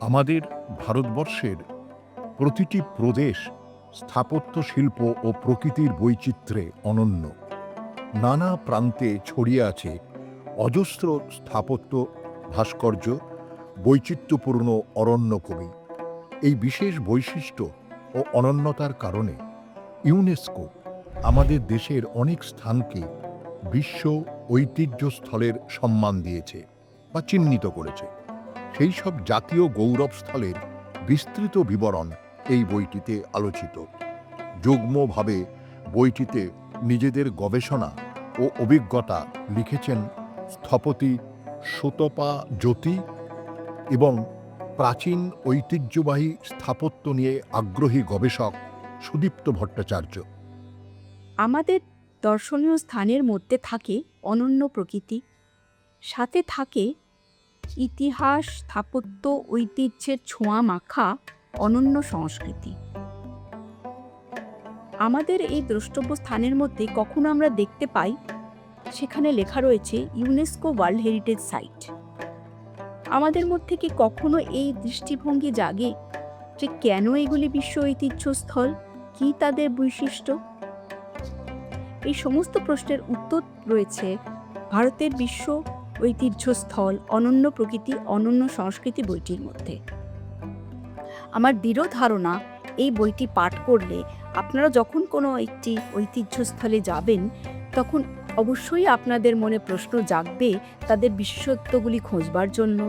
আমাদের ভারতবর্ষের প্রতিটি প্রদেশ স্থাপত্য শিল্প ও প্রকৃতির বৈচিত্র্যে অনন্য। নানা প্রান্তে ছড়িয়ে আছে অজস্র স্থাপত্য, ভাস্কর্য, বৈচিত্র্যপূর্ণ অরণ্যকবি এই বিশেষ বৈশিষ্ট্য ও অনন্যতার কারণে ইউনেস্কো আমাদের দেশের অনেক স্থানকে বিশ্ব ঐতিহ্যস্থলের সম্মান দিয়েছে বা চিহ্নিত করেছে। সেই সব জাতীয় গৌরবস্থলের বিস্তৃত বিবরণ এই বইটিতে আলোচিত। যুগ্মভাবে বইটিতে নিজেদের গবেষণা ও অভিজ্ঞতা লিখেছেন স্থপতি সুতপা জ্যোতি এবং প্রাচীন ঐতিহ্যবাহী স্থাপত্য নিয়ে আগ্রহী গবেষক সুদীপ্ত ভট্টাচার্য। আমাদের দর্শনীয় স্থানের মধ্যে থাকে অনন্য প্রকৃতি, সাথে থাকে ইতিহাস, স্থাপত্য, ঐতিহ্যের ছোঁয়া মাখা অনন্য সংস্কৃতি। আমাদের এই দ্রষ্টব্য স্থানের মধ্যে কখনো আমরা দেখতে পাই, সেখানে লেখা রয়েছে ইউনেস্কো ওয়ার্ল্ড হেরিটেজ সাইট। আমাদের মধ্যে কি কখনো এই দৃষ্টিভঙ্গি জাগে যে কেন এগুলি বিশ্ব ঐতিহ্যস্থল? কী তাদের বৈশিষ্ট্য? এই সমস্ত প্রশ্নের উত্তর রয়েছে ভারতের বিশ্ব ঐতিহ্যস্থল, অনন্য প্রকৃতি, অনন্য সংস্কৃতি বইটির মধ্যে। আমার দৃঢ় ধারণা, এই বইটি পাঠ করলে আপনারা যখন কোনো একটি ঐতিহ্যস্থলে যাবেন, তখন অবশ্যই আপনাদের মনে প্রশ্ন জাগবে তাদের বিশেষত্বগুলি খোঁজবার জন্য।